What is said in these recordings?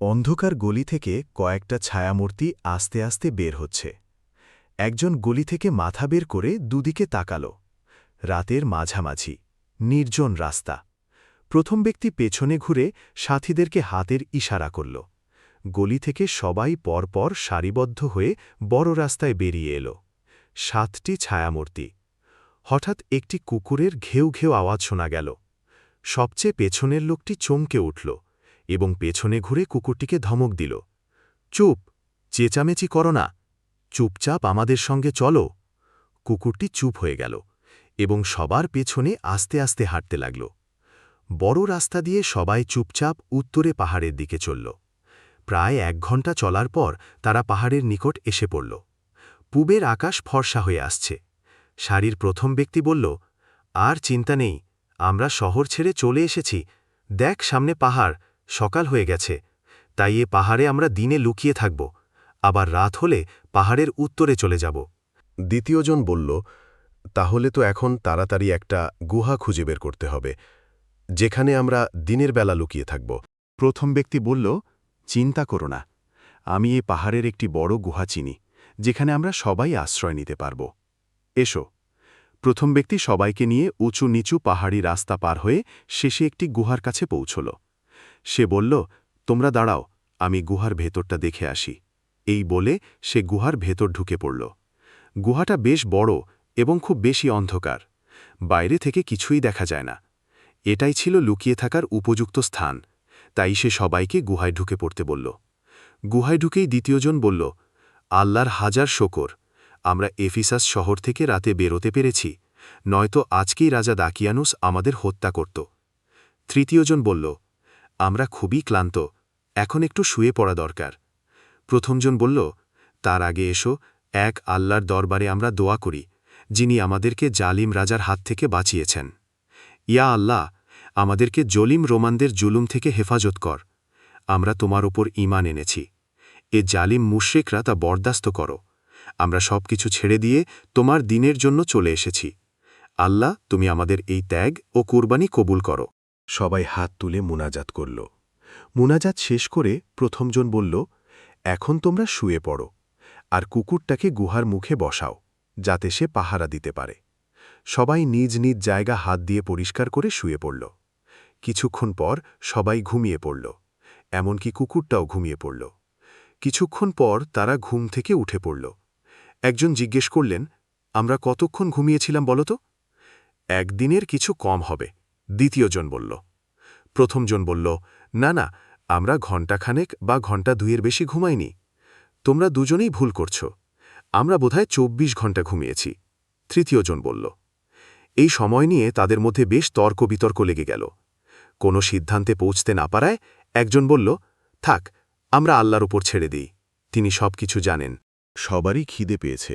অন্ধকার গলি থেকে কয়েকটা ছায়ামূর্তি আস্তে আস্তে বের হচ্ছে। একজন গলি থেকে মাথা বের করে দুদিকে তাকাল। রাতের মাঝামাঝি, নির্জন রাস্তা। প্রথম ব্যক্তি পেছনে ঘুরে সাথীদেরকে হাতের ইশারা করল। গলি থেকে সবাই পরপর সারিবদ্ধ হয়ে বড় রাস্তায় বেরিয়ে এলো। সাতটি ছায়ামূর্তি। হঠাৎ একটি কুকুরের ঘেউ ঘেউ আওয়াজ শোনা গেল। সবচেয়ে পেছনের লোকটি চমকে উঠল। এবং পেছনে ঘুরে কুকুরটিকে ধমক দিল। চুপ! চেঁচামেচি করো না। চুপচাপ আমাদের সঙ্গে চলো। কুকুরটি চুপ হয়ে গেল এবং সবার পেছনে আস্তে আস্তে হাঁটতে লাগল। বড় রাস্তা দিয়ে সবাই চুপচাপ উত্তরে পাহাড়ের দিকে চলল। প্রায় এক ঘণ্টা চলার পর তারা পাহাড়ের নিকট এসে পড়ল। পূবের আকাশ ফর্সা হয়ে আসছে। সারির প্রথম ব্যক্তি বলল, আর চিন্তা নেই, আমরা শহর ছেড়ে চলে এসেছি। দেখ সামনে পাহাড়। সকাল হয়ে গেছে, তাই এ পাহাড়ে আমরা দিনে লুকিয়ে থাকব, আবার রাত হলে পাহাড়ের উত্তরে চলে যাব। দ্বিতীয়জন বলল, তাহলে তো এখন তাড়াতাড়ি একটা গুহা খুঁজে বের করতে হবে, যেখানে আমরা দিনের বেলা লুকিয়ে থাকব। প্রথম ব্যক্তি বলল, চিন্তা করো না, আমি এ পাহাড়ের একটি বড় গুহা চিনি, যেখানে আমরা সবাই আশ্রয় নিতে পারব। এসো। প্রথম ব্যক্তি সবাইকে নিয়ে উঁচু নিচু পাহাড়ি রাস্তা পার হয়ে শেষে একটি গুহার কাছে পৌঁছল। সে বলল, তোমরা দাঁড়াও, আমি গুহার ভেতরটা দেখে আসি। এই বলে সে গুহার ভেতর ঢুকে পড়ল। গুহাটা বেশ বড় এবং খুব বেশি অন্ধকার। বাইরে থেকে কিছুই দেখা যায় না। এটাই ছিল লুকিয়ে থাকার উপযুক্ত স্থান। তাই সে সবাইকে গুহায় ঢুকে পড়তে বলল। গুহায় ঢুকেই দ্বিতীয়জন বলল, আল্লাহর হাজার শকর, আমরা এফিসাস শহর থেকে রাতে বেরোতে পেরেছি, নয়তো আজকেই রাজা দাকিয়ানুস আমাদের হত্যা করত। তৃতীয়জন বলল আমরা খুবই ক্লান্ত, এখন একটু শুয়ে পড়া দরকার। প্রথমজন বলল, তার আগে এসো, এক আল্লাহর দরবারে আমরা দোয়া করি, যিনি আমাদেরকে জালিম রাজার হাত থেকে বাঁচিয়েছেন। ইয়া আল্লাহ, আমাদেরকে জলিম রোমানদের জুলুম থেকে হেফাজত কর, আমরা তোমার ওপর ইমান এনেছি। এ জালিম মুশ্রিকরা তা বরদাস্ত করো। আমরা সব কিছু ছেড়ে দিয়ে তোমার দিনের জন্য চলে এসেছি। আল্লাহ, তুমি আমাদের এই ত্যাগ ও কুরবানি কবুল করো। সবাই হাত তুলে মুনাজাত করল। মুনাজাত শেষ করে প্রথমজন বলল, এখন তোমরা শুয়ে পড়ো আর কুকুরটাকে গুহার মুখে বসাও, যাতে সে পাহারা দিতে পারে। সবাই নিজ নিজ জায়গা হাত দিয়ে পরিষ্কার করে শুয়ে পড়ল। কিছুক্ষণ পর সবাই ঘুমিয়ে পড়ল, এমনকি কুকুরটাও ঘুমিয়ে পড়ল। কিছুক্ষণ পর তারা ঘুম থেকে উঠে পড়ল। একজন জিজ্ঞেস করলেন, আমরা কতক্ষণ ঘুমিয়েছিলাম বলতো একদিনের কিছু কম হবে। দ্বিতীয়জন বলল। প্রথমজন বলল, না না, আমরা ঘণ্টাখানেক বা ঘণ্টা দুইয়ের বেশি ঘুমাইনি। তোমরা দুজনেই ভুল করছ। আমরা বোধহয় চব্বিশ ঘণ্টা ঘুমিয়েছি। তৃতীয়জন বলল, এই সময় নিয়ে তাদের মধ্যে বেশ তর্ক বিতর্ক লেগে গেল। কোনো সিদ্ধান্তে পৌঁছতে না পারায় একজন বলল, থাক, আমরা আল্লাহর উপর ছেড়ে দিই। তিনি সব কিছু জানেন। সবারই খিদে পেয়েছে।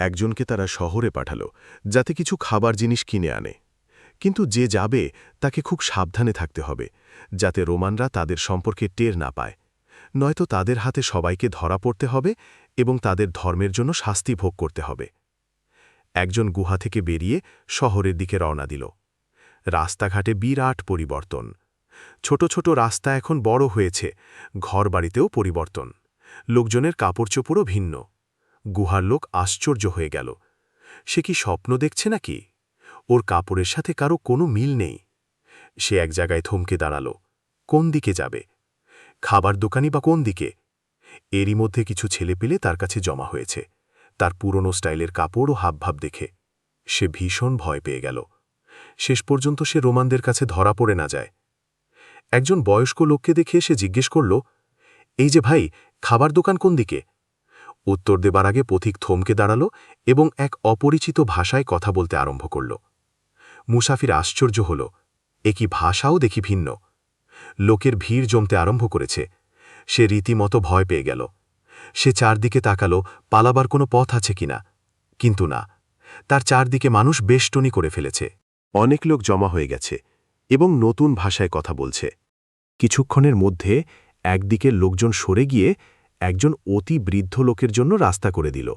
একজনকে তারা শহরে পাঠাল, যাতে কিছু খাবার জিনিস কিনে আনে। কিন্তু যে যাবে, তাকে খুব সাবধানে থাকতে হবে, যাতে রোমানরা তাদের সম্পর্কে টের না পায়। নয়তো তাদের হাতে সবাইকে ধরা পড়তে হবে এবং তাদের ধর্মের জন্য শাস্তি ভোগ করতে হবে। একজন গুহা থেকে বেরিয়ে শহরের দিকে রওনা দিল। রাস্তাঘাটে বিরাট পরিবর্তন। ছোট ছোট রাস্তা এখন বড় হয়েছে, ঘরবাড়িতেও পরিবর্তন। লোকজনের কাপড়চোপড়ও ভিন্ন। গুহার লোক আশ্চর্য হয়ে গেল। সে কি স্বপ্ন দেখছে নাকি? ওর কাপড়ের সাথে কারও কোনো মিল নেই। সে এক জায়গায় থমকে দাঁড়াল, কোন দিকে যাবে? খাবার দোকানি বা কোন দিকে? এরই মধ্যে কিছু ছেলে পেলে তার কাছে জমা হয়েছে। তার পুরনো স্টাইলের কাপড় ও হাবভাব দেখে। সে ভীষণ ভয় পেয়ে গেল। শেষ পর্যন্ত সে রোমানদের কাছে ধরা পড়ে না যায়। একজন বয়স্ক লোককে দেখে সে জিজ্ঞেস করল, এই যে ভাই, খাবার দোকান কোন দিকে? উত্তর দেবার আগে পথিক থমকে দাঁড়াল এবং এক অপরিচিত ভাষায় কথা বলতে আরম্ভ করল। মুসাফির আশ্চর্য হল একই ভাষাও দেখি ভিন্ন। লোকের ভিড় জমতে আরম্ভ করেছে, সে রীতিমতো ভয় পেয়ে গেল। সে চারদিকে তাকালো, পালাবার কোনো পথ আছে কিনা কিন্তু না, তার চারদিকে মানুষ বেষ্টনি করে ফেলেছে। অনেক লোক জমা হয়ে গেছে এবং নতুন ভাষায় কথা বলছে। কিছুক্ষণের মধ্যে একদিকে লোকজন সরে গিয়ে একজন অতি বৃদ্ধ লোকের জন্য রাস্তা করে দিল।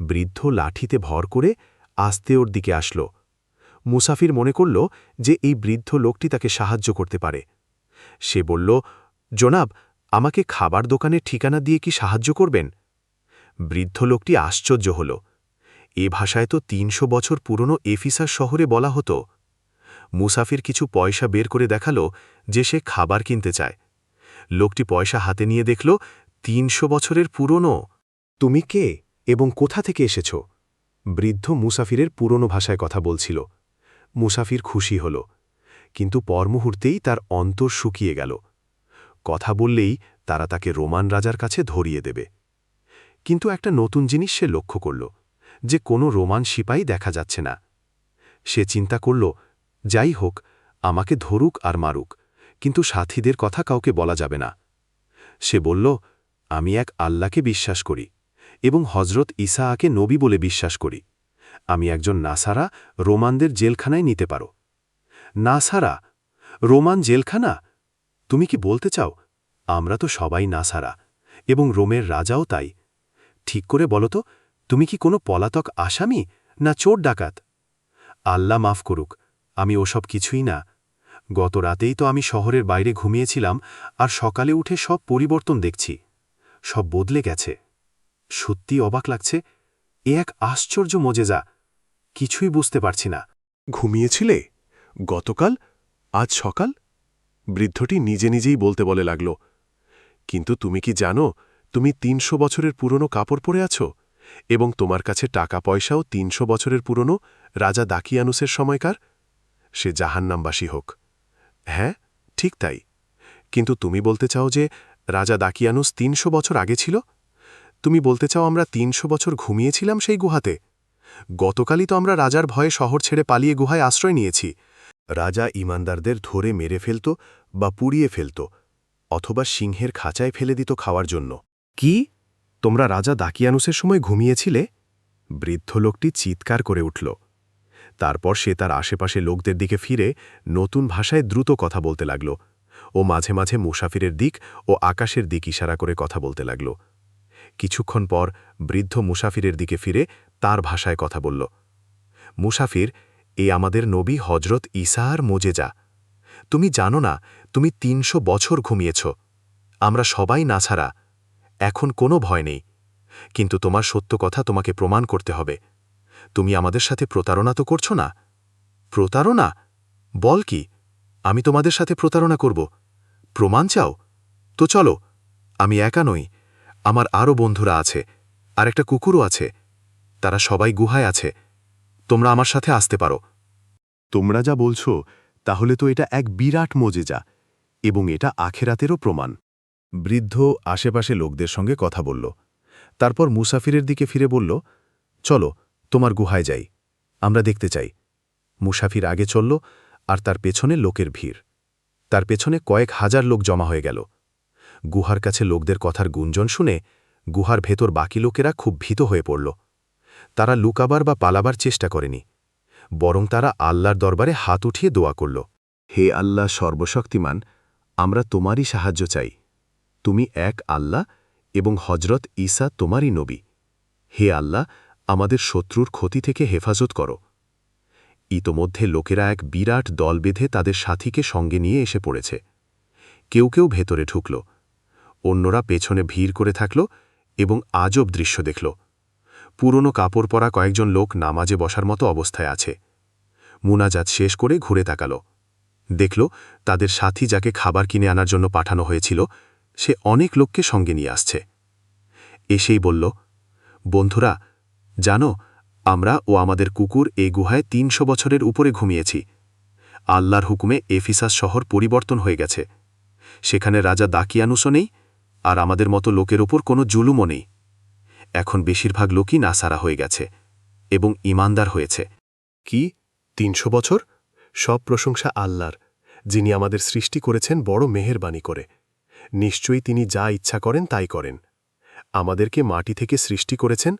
বৃদ্ধ লাঠিতে ভর করে আস্তে ওর দিকে আসল মুসাফির মনে করল যে এই বৃদ্ধ লোকটি তাকে সাহায্য করতে পারে। সে বলল, জনাব, আমাকে খাবার দোকানের ঠিকানা দিয়ে কি সাহায্য করবেন? বৃদ্ধ লোকটি আশ্চর্য হল। এ ভাষায় তো তিনশো বছর পুরনো এফিসার শহরে বলা হতো। মুসাফির কিছু পয়সা বের করে দেখাল যে সে খাবার কিনতে চায়। লোকটি পয়সা হাতে নিয়ে দেখল, তিনশো বছরের পুরনো। তুমি কে এবং কোথা থেকে এসেছ? বৃদ্ধ মুসাফিরের পুরনো ভাষায় কথা বলছিল। মুসাফির খুশি হল, কিন্তু পর মুহূর্তেই তার অন্তর শুকিয়ে গেল। কথা বললেই তারা তাকে রোমান রাজার কাছে ধরিয়ে দেবে। কিন্তু একটা নতুন জিনিস সে লক্ষ্য করল, যে কোনো রোমান সিপাই দেখা যাচ্ছে না। সে চিন্তা করল, যাই হোক, আমাকে ধরুক আর মারুক, কিন্তু সাথীদের কথা কাউকে বলা যাবে না। সে বলল, আমি এক আল্লাহকে বিশ্বাস করি এবং হজরত ইসাআকে নবী বলে বিশ্বাস করি। আমি একজন নাসারা, রোমানদের জেলখানায় নিতে পারো। নাসারা, রোমান জেলখানা? তুমি কি বলতে চাও? আমরা তো সবাই নাসারা, এবং রোমের রাজাও তাই। ঠিক করে বলো তো, তুমি কি কোনো পলাতক আসামি, না চোর ডাকাত? আল্লাহ মাফ করুক, আমি ওসব কিছুই না। গত রাতেই তো আমি শহরের বাইরে ঘুমিয়েছিলাম, আর সকালে উঠে সব পরিবর্তন দেখছি। সব বদলে গেছে। সত্যি অবাক লাগছে, এ এক আশ্চর্য মজেজা। কিছুই বুঝতে পারছি না। ঘুমিয়েছিলে? গতকাল? আজ সকাল? বৃদ্ধটি নিজে নিজেই বলতে বলে লাগল, কিন্তু তুমি কি জানো, তুমি তিনশো বছরের পুরনো কাপড় পরে আছো? এবং তোমার কাছে টাকা পয়সাও তিনশো বছরের পুরনো রাজা দাকিয়ানুসের সময়কার? সে জাহান্নামবাসী হোক। হ্যাঁ ঠিক তাই। কিন্তু তুমি বলতে চাও যে রাজা দাকিয়ানুস তিনশো বছর আগে ছিল? তুমি বলতে চাও আমরা তিনশো বছর ঘুমিয়েছিলাম সেই গুহাতে? গতকালই তো আমরা রাজার ভয়ে শহর ছেড়ে পালিয়ে গুহায় আশ্রয় নিয়েছি। রাজা ইমানদারদের ধরে মেরে ফেলত বা পুড়িয়ে ফেলত, অথবা সিংহের খাঁচায় ফেলে দিত খাওয়ার জন্য। কি? তোমরা রাজা দাকিয়ানুসের সময় ঘুমিয়েছিলে? বৃদ্ধ লোকটি চিৎকার করে উঠল। তারপর সে তার আশেপাশে লোকদের দিকে ফিরে নতুন ভাষায় দ্রুত কথা বলতে লাগল ও মাঝে মাঝে মুসাফিরের দিক ও আকাশের দিক ইশারা করে কথা বলতে লাগল। কিছুক্ষণ পর বৃদ্ধ মুসাফিরের দিকে ফিরে তার ভাষায় কথা বলল, মুসাফির, এ আমাদের নবী হজরত ইসার মোজেজা। তুমি জানো না, তুমি তিনশো বছর ঘুমিয়েছ। আমরা সবাই নাছাড়া এখন কোনো ভয় নেই। কিন্তু তোমার সত্য কথা তোমাকে প্রমাণ করতে হবে। তুমি আমাদের সাথে প্রতারণা তো করছ না? প্রতারণা? বল কি? আমি তোমাদের সাথে প্রতারণা করব। প্রমাণ চাও? তো চলো, আমি একা নই। আমার আরও বন্ধুরা আছে। আর একটা কুকুরও আছে। তারা সবাই গুহায় আছে। তোমরা আমার সাথে আসতে পারো। তোমরা যা বলছো, তাহলে তো এটা এক বিরাট মজেজা এবং এটা আখেরাতেরও প্রমাণ। বৃদ্ধ আশেপাশে লোকদের সঙ্গে কথা বলল। তারপর মুসাফিরের দিকে ফিরে বলল, চলো, তোমার গুহায় যাই। আমরা দেখতে চাই। মুসাফির আগে চলল আর তার পেছনে লোকের ভিড়। তার পেছনে কয়েক হাজার লোক জমা হয়ে গেল। গুহার কাছে লোকদের কথার গুঞ্জন শুনে গুহার ভেতর বাকি লোকেরা খুব ভীত হয়ে পড়ল। তারা লুকাবার বা পালাবার চেষ্টা করেনি, বরং তারা আল্লাহর দরবারে হাত উঠিয়ে দোয়া করল, হে আল্লাহ সর্বশক্তিমান, আমরা তোমারই সাহায্য চাই। তুমি এক আল্লাহ এবং হজরত ঈসা তোমারই নবী। হে আল্লাহ, আমাদের শত্রুর ক্ষতি থেকে হেফাজত করো। ইতোমধ্যে লোকেরা এক বিরাট দল বেঁধে তাদের সাথীকে সঙ্গে নিয়ে এসে পড়েছে। কেউ কেউ ভেতরে ঢুকল, অন্যরা পেছনে ভিড় করে থাকল এবং আজব দৃশ্য দেখল। পুরনো কাপড় পরা কয়েকজন লোক নামাজে বসার মতো অবস্থায় আছে। মুনাজাত শেষ করে ঘুরে তাকাল। দেখল, তাদের সাথী যাকে খাবার কিনে আনার জন্য পাঠানো হয়েছিল, সে অনেক লোককে সঙ্গে নিয়ে আসছে। এসেই বলল, বন্ধুরা, জানো, আমরা ও আমাদের কুকুর এই গুহায় তিনশো বছরের উপরে ঘুমিয়েছি। আল্লাহর হুকুমে এফিসাস শহর পরিবর্তন হয়ে গেছে। সেখানে রাজা দাকিয়ানুসও নেই আর আমাদের মতো লোকের ওপর কোনো জুলুমও নেই। এখন বেশিরভাগ লোকই নাসারা হয়ে গেছে এবং ইমানদার হয়েছে। কি? তিনশো বছর? সব প্রশংসা আল্লাহর, যিনি আমাদের সৃষ্টি করেছেন বড় মেহেরবানি করে। নিশ্চয়ই তিনি যা ইচ্ছা করেন তাই করেন। আমাদেরকে মাটি থেকে সৃষ্টি করেছেন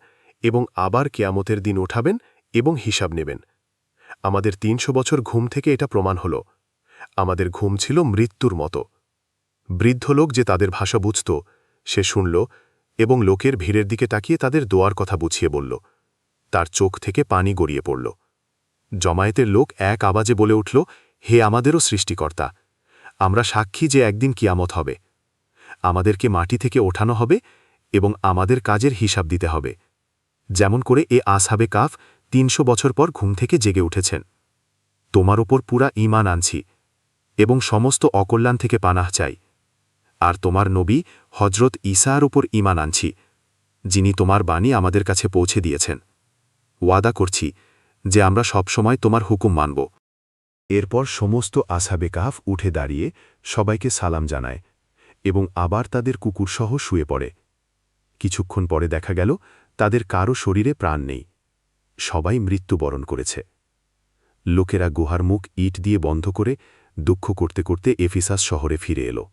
এবং আবার কেয়ামতের দিন ওঠাবেন এবং হিসাব নেবেন। আমাদের তিনশো বছর ঘুম থেকে এটা প্রমাণ হল। আমাদের ঘুম ছিল মৃত্যুর মতো। বৃদ্ধ লোক যে তাদের ভাষা বুঝত, সে শুনল এবং লোকের ভিড়ের দিকে তাকিয়ে তাদের দোয়ার কথা বুঝিয়ে বলল। তার চোখ থেকে পানি গড়িয়ে পড়ল। জমায়েতের লোক এক আওয়াজে বলে উঠল, হে আমাদেরও সৃষ্টিকর্তা, আমরা সাক্ষী যে একদিন কিয়ামত হবে। আমাদেরকে মাটি থেকে ওঠানো হবে এবং আমাদের কাজের হিসাব দিতে হবে। যেমন করে এ আসহাবে কাফ তিনশো বছর পর ঘুম থেকে জেগে উঠেছেন। তোমার ওপর পুরা ঈমান আনছি এবং সমস্ত অকল্যাণ থেকে পানাহ চাই। আর তোমার নবী হজরত ঈসার ওপর ঈমান আনছি, যিনি তোমার বাণী আমাদের কাছে পৌঁছে দিয়েছেন। ওয়াদা করছি যে আমরা সবসময় তোমার হুকুম মানব। এরপর সমস্ত আসাবে কাফ উঠে দাঁড়িয়ে সবাইকে সালাম জানায় এবং আবার তাদের কুকুরসহ শুয়ে পড়ে। কিছুক্ষণ পরে দেখা গেল তাদের কারও শরীরে প্রাণ নেই। সবাই মৃত্যুবরণ করেছে। লোকেরা গুহার মুখ ইট দিয়ে বন্ধ করে দুঃখ করতে করতে এফিসাস শহরে ফিরে এলো।